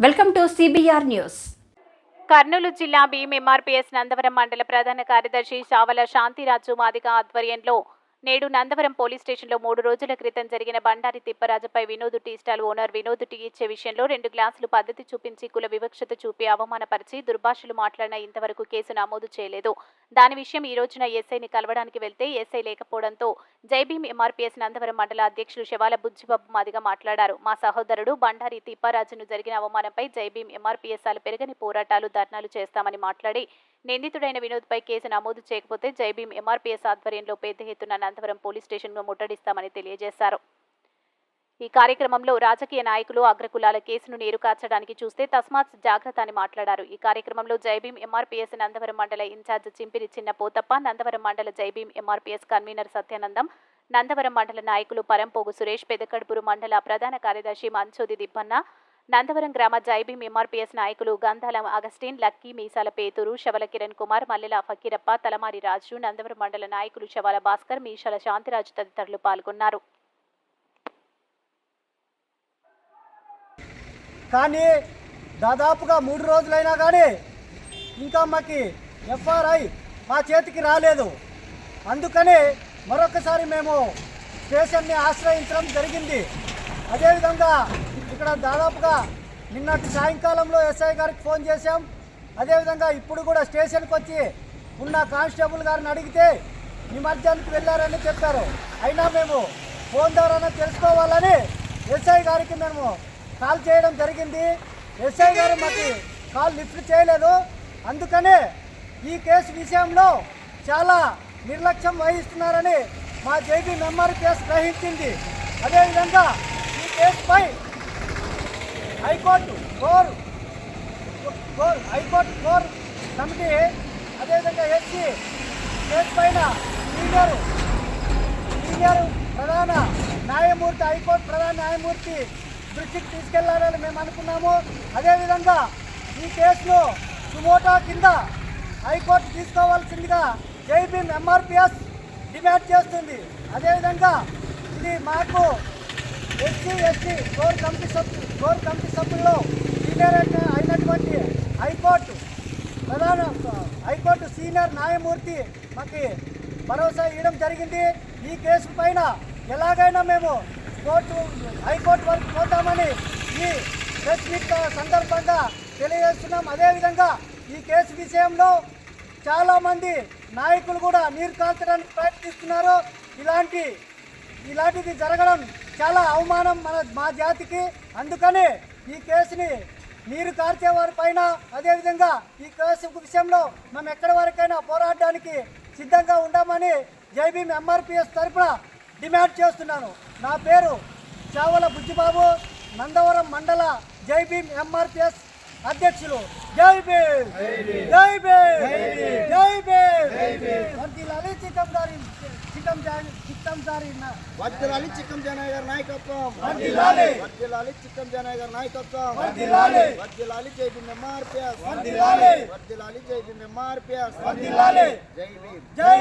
Welcome to CBR news. Kurnool జిల్లా Bhim MRPS Nandavaram మండల ప్రధాన కార్యదర్శి శావల శాంతిరాజు మాదిక ఆధ్వర్యంలో నేడు నందవరం పోలీస్ స్టేషన్లో మూడు రోజుల క్రితం జరిగిన Bandari తిప్పరాజుపై Vinod tea stall owner Vinod tea ఇచ్చే విషయంలో రెండు గ్లాసులు పద్ధతి చూపించి కుల వివక్షత చూపి అవమానపరిచి దుర్భాషలు మాట్లాడిన ఇంతవరకు కేసు నమోదు చేయలేదు. దాని విషయం ఈ రోజున ఎస్ఐని కలవడానికి వెళ్తే ఎస్ఐ లేకపోవడంతో జైభీం ఎంఆర్పీఎస్ నందవరం మండల అధ్యక్షులు శివాల బుజ్జిబాబు మాదిగా మాట్లాడారు. మా సహోదరుడు బండారి తిప్పారాజును జరిగిన అవమానంపై జైభీం ఎంఆర్పీఎస్ఆలు పెరగని పోరాటాలు ధర్నాలు చేస్తామని మాట్లాడి నిందితుడైన వినోద్పై కేసు నమోదు చేయకపోతే జైభీం ఎంఆర్పీఎస్ ఆధ్వర్యంలో పెద్ద ఎత్తున నందవరం పోలీస్ స్టేషన్ను ముట్టడిస్తామని తెలియజేశారు. ఈ కార్యక్రమంలో రాజకీయ నాయకులు అగ్రకులాల కేసును నీరు కార్చడానికి చూస్తే తస్మాత్ జాగ్రత్త అని మాట్లాడారు. ఈ కార్యక్రమంలో జైభీం ఎంఆర్పీఎస్ నందవరం మండల ఇన్ఛార్జ్ చింపిరి చిన్న పోతప్ప నందవరం మండల జైభీం ఎంఆర్పీఎస్ కన్వీనర్ సత్యానందం నందవరం మండల నాయకులు పరంపోగు సురేష్ పెదకడుపురు మండల ప్రధాన కార్యదర్శి మంచోది దిబ్బన్న నందవరం గ్రామ జైబీ ఎంఆర్పీఎస్ నాయకులు గంధాల అగస్టిన్ లక్కీ మీసాల పేతూరు శవల కిరణ్ కుమార్ మల్లెల ఫకీరప్ప తలమారి రాజు నందవరం మండల నాయకులు శవల భాస్కర్ మీసాల శాంతిరాజు తదితరులు పాల్గొన్నారు. కానీ దాదాపుగా మూడు రోజులైనా కానీ ఇంకా మాకి ఎఫ్ఆర్ఐ మా చేతికి రాలేదు. అందుకని మరొకసారి మేము స్టేషన్ని ఆశ్రయించడం జరిగింది. అదేవిధంగా ఇక్కడ దాదాపుగా నిన్నటి సాయంకాలంలో ఎస్ఐ గారికి ఫోన్ చేశాం. అదేవిధంగా ఇప్పుడు కూడా స్టేషన్కి వచ్చి ఉన్న కానిస్టేబుల్ గారిని అడిగితే నిమజ్జానికి వెళ్ళారని చెప్పారు. అయినా మేము ఫోన్ ద్వారా తెలుసుకోవాలని ఎస్ఐ గారికి మేము కాల్ చేయడం జరిగింది. ఎస్ఐ గారు మాకు కాల్ లిఫ్ట్ చేయలేదు. అందుకనే ఈ కేసు విషయంలో చాలా నిర్లక్ష్యం వహిస్తున్నారని మా జేబీ మెమరీ కేసు గ్రహించింది. అదేవిధంగా ఈ కేసుపై high court core. Core high court core. Committee అదేవిధంగా ఎస్సీ కేసు పైన సీనియర్ సీనియర్ ప్రధాన న్యాయమూర్తి హైకోర్టు ప్రధాన న్యాయమూర్తి దృష్టికి తీసుకెళ్ళాలని మేము అనుకున్నాము. అదేవిధంగా ఈ కేసును సుమోటా కింద హైకోర్టు తీసుకోవాల్సిందిగా జైబీమ్ ఎంఆర్పిఎస్ డిమాండ్ చేస్తుంది. అదేవిధంగా ఇది మాకు ఎస్సీ ఎస్టీ కోర్ కమిటీ సభ్యు కోర్ కమిటీ సభ్యుల్లో సీనియర్ అయినటువంటి హైకోర్టు ప్రధాన హైకోర్టు సీనియర్ న్యాయమూర్తి మాకు భరోసా ఇవ్వడం జరిగింది. ఈ కేసు పైన ఎలాగైనా మేము కోర్టు హైకోర్టు వరకు పోతామని ఈ ప్రెస్ మీట్ సందర్భంగా తెలియజేస్తున్నాం. అదేవిధంగా ఈ కేసు విషయంలో చాలామంది నాయకులు కూడా నీరు కాల్చడానికి ప్రయత్నిస్తున్నారు. ఇలాంటి ఇలాంటిది జరగడం చాలా అవమానం మన మా జాతికి. అందుకని ఈ కేసుని నీరు కార్చే వారి పైన అదేవిధంగా ఈ కేసు విషయంలో మేము ఎక్కడి వరకైనా పోరాడడానికి సిద్ధంగా ఉండమని జైబీమ్ ఎంఆర్పిఎస్ తరఫున డిమాండ్ చేస్తున్నాను. నా పేరు చావల బుజ్జిబాబు నందవరం మండల జైబీమ్ ఎంఆర్పిఎస్ అధ్యక్షులు జై భీమ్ జై భీమ్ జై భీమ్ దారి చిట్టం జారి చిట్టం జారి వర్దిలాలి చిక్కం జనయ్య గారి నాయకత్వం. వంతిలాలి వర్దిలాలి చిక్కం జనయ్య గారి నాయకత్వం. వంతిలాలి వర్దిలాలి జై భీమ్ ఎంఆర్పిఎస్ వంతిలాలి వర్దిలాలి జై భీమ్ ఎంఆర్పిఎస్ వంతిలాలి జై భీమ్ జై